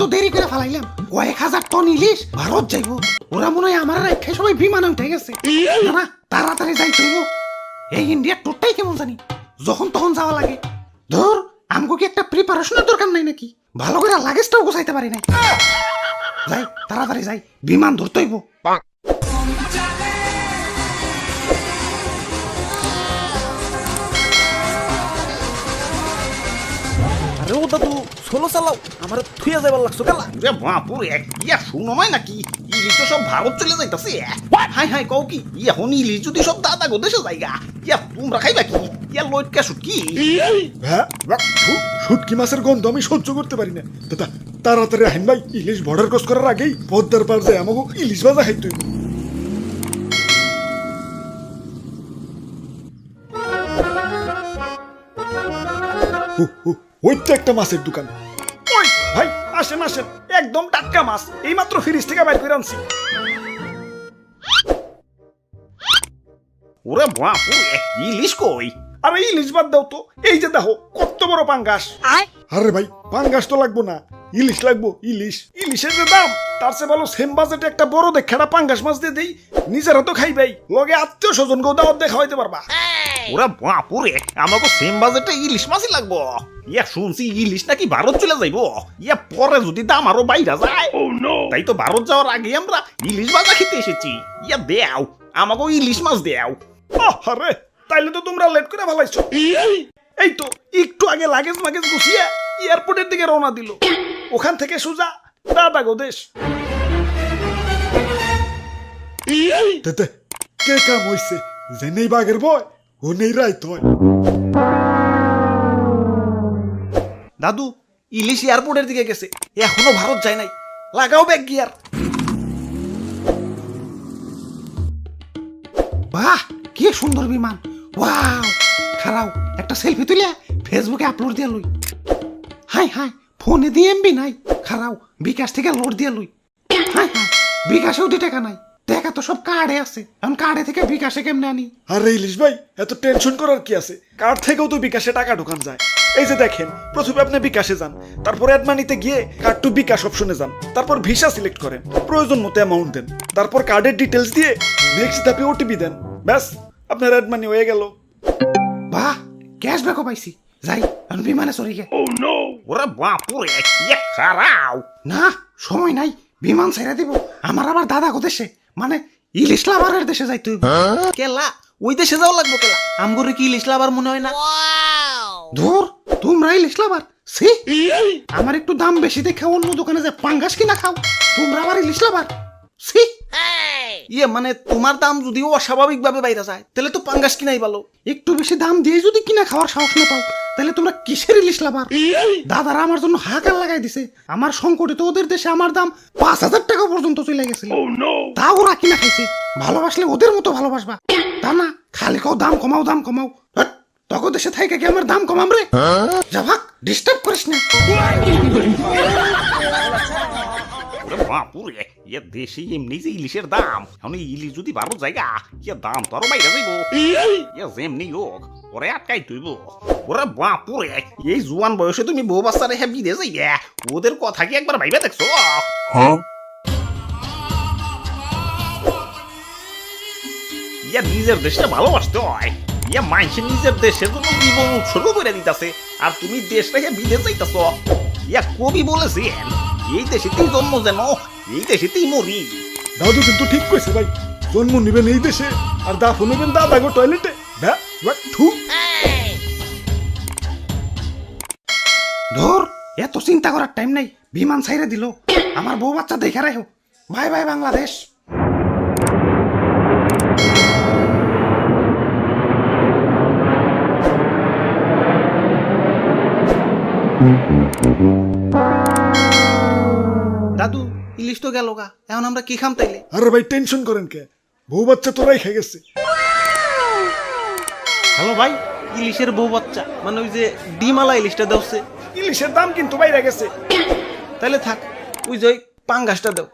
তো দেরি করে ফেলাইলাম। কয়েক হাজার টন ইলিশ, ভারত যাইব। ওরা মনে হয় আমার রেখে সবাই বিমানে উঠে গেছে। না তাড়াতাড়ি যাই তুইব এই ইন্ডিয়ার টুরটাই কেমন জানি। যখন তখন যাওয়া লাগে। ধর, আমগো কি একটা প্রিপারেশনের দরকার নাই নাকি? ভালো করে লাগেজটাও গোছাইতে পারি নাই। যাই, তাড়াতাড়ি যাই। বিমান ধরতে হইব। আরে ও দাদু সোলো চালাও আমার থুইয়া যাবার লাগছো কেলা? রে বাপুরে ইয়া শুনো নয় নাকি? ইলিশ তো সব ভারত চলে যাইতাছে। হাই হাই কও কি? ইয়া হন ইলিশ যদি সব দাদা গো দেশে যাইগা ইয়া তোমরা খাইবা কি? ইয়া লইটকা শুটকি? হ্যাঁ? শুটকি মাছের গন্ধ আমি সহ্য করতে পারি না। দাদা তাড়াতাড়ি আহিন ভাই ইলিশ বর্ডার ক্রস করার আগেই পদ্মার পার যায় আমাকে ইলিশ ভাজা খাইতে হইব। হু, হু, ওই তো একটা মাছের দোকান। ভাই আসেন আসেন। একদম টাটকা মাছ। এইমাত্র ফ্রিজ থেকে বাইর করে আনছি। ওরে বাপুরে ইলিশ কই? আরে ইলিশ বাদ দাও তো। এই যে দেখো কত বড় পাঙ্গাস। আরে ভাই পাঙ্গাস তো লাগবো না। ইলিশ লাগবো ইলিশ। ইলিশের যে দাম তার চেয়ে ভালো সেম বাজেটে একটা বড় দেখে পাঙ্গাস মাছ দিয়ে দেই নিজেরা তো খাইবাই। লগে আত্মীয় স্বজন গো দাওয়াত দেখা হইতে পারবা। ওরে বাপুরে আমাকে সেম বাজেটে ইলিশ মাছই লাগবো। ইয়া শুনছি ইলিশ নাকি ভারত চলে যাইবো। ইয়া পরে যদি দাম আরও বাইরা যায়। তাই তো ভারত যাওয়ার আগে আমরা ইলিশ ভাজা খেতে এসেছি। ইয়া দেও আমাকে ইলিশ মাছ দেও। আরে তাইলে তো তোমরা লেট করে ভালাইছো। এই তো একটু আগে লাগেজ মাগেজ গুছিয়ে এয়ারপোর্টের দিকে রওনা দিল। ওখান থেকে সোজা দাদা গো দেশ তেতে কে কাম হইছে? যে নেই বাঘের বয় ও নেই রাইত হয় দাদু ইলিশ এয়ারপোর্টের দিকে গেছে। এখনও ভারত যায় নাই। লাগাও ব্যাগ গিয়ার। বাহ কি সুন্দর বিমান। ওয়াও খারাও একটা সেলফি তুলে ফেসবুকে আপলোড দিয়ে লই। Hi hi. ফোনে দিয়ে এমবি নাই। খারাও বিকাশ থেকে লোড দিয়ে লই। হাই হাই বিকাশেও দি টাকা নাই। টাকা তো সব কার্ডে আছে। এখন কার্ডে থেকে বিকাশে কেমনে আনি? আরে ইলিশ ভাই এত টেনশন করার কি আছে? কার্ড থেকেও তো বিকাশে টাকা ঢোকান যায়। এই যে দেখেন প্রথমে আপনি বিকাশে যান। তারপর অ্যাড মানিতে গিয়ে কার্ড টু বিকাশ অপশনে যান। তারপর ভিসা সিলেক্ট করেন। প্রয়োজন মতো অ্যামাউন্ট দেন। তারপর কার্ডের ডিটেলস দিয়ে নেক্সট ধাপে ওটিপি দেন। ব্যাস আপনার অ্যাড মানি হয়ে গেল। বাহ ক্যাশব্যাকও পাইছি। যাই এখন বিমানে চড়ি গে ওরে বাপুরে খারাও না সময় নাই বিমান ছেড়ে দিব। আমার আবার দাদা গো দেশে মানে ইলিশ লাভারের দেশে যাইতে হইব। কেলা ওই দেশে যাওয়া লাগবো কেলা? আমগরে কি ইলিশ লাভার মনে হয় না? ধুর তোমরা ইলিশ লাভার সি আমার একটু দাম বেশি দেখে অন্য দোকানে যে পাঙ্গাস কিনা খাও। তোমরা আবার ইলিশ লাভার সি ইয়ে মানে তোমার দাম যদি অস্বাভাবিক ভাবে বাইরে যায় তাহলে তো পাঙ্গাস কিনাই ভালো। একটু বেশি দাম দিয়ে যদি কিনা খাওয়ার সাহস না পাও তাহলে তোমরা কিসের ইলিশ লাভার? দাদারা আমার জন্য হাহাকার লাগাই দিছে। আমার সংকটে তো ওদের দেশে আমার দাম পাঁচ হাজার টাকা পর্যন্ত চলে গেছিল। তা ওরা কিনা খাইছে। ভালোবাসলে ওদের মতো ভালোবাসবা। তা না খালি কাও দাম কমাও দাম কমাও। হ্যাট, তখন দেশে থাকে কি আমার দাম কমাম রে? যা ভাগ ডিস্টার্ব করিস না। বাপুরে ইয়া দেশে এমনি যে ইলিশের দাম এখন ইলিশ যদি বারো জায়গা ইয়া দাম তো আরও বাইরে যাইব। ইয়া যেমনি হোক ওরে আটকাই তুইব। ওরে বাপুরে এই জুয়ান বয়সে তুমি বউ বাচ্চা রেখে বিদেশ যাইয়া ওদের কথা কি একবার ভাইবে দেখছ? ইয়া নিজের দেশটা ভালোবাসতে হয়। ইয়া মানুষের নিজের দেশের জন্য জীবন উৎসর্গ করে দিতেছে। আর তুমি দেশ রেখে বিদেশ যাইতেছ। ইয়া কবি বলেছেন এই দেশেতেই জন্ম যেন এই দেশেতেই মরি। দাদু কিন্তু ঠিক কইছে ভাই জন্ম নিবেন এই দেশে আর দাফন নেবেন দাদা গো টয়লেটে ব্যাস থু ধর এত চিন্তা করার টাইম নাই। বিমান ছাইরে দিল। আমার বউ বাচ্চা দেখে রাখো। Bye bye Bangladesh. দাদু ইলিশ তো গেল গা। এখন আমরা কি খাম তাইলে? আরে ভাই টেনশন করেন কে? বউ বাচ্চা তোরাই খেয়ে গেছে। হ্যালো ভাই ইলিশের বউ বাচ্চা। মানে ওই যে ডিমালা ইলিশটা দেওছে। ইলিশের দাম কিন্তু বাইরে গেছে। তাহলে থাক ওই যে ওই পাঙ্গাসটা দাও।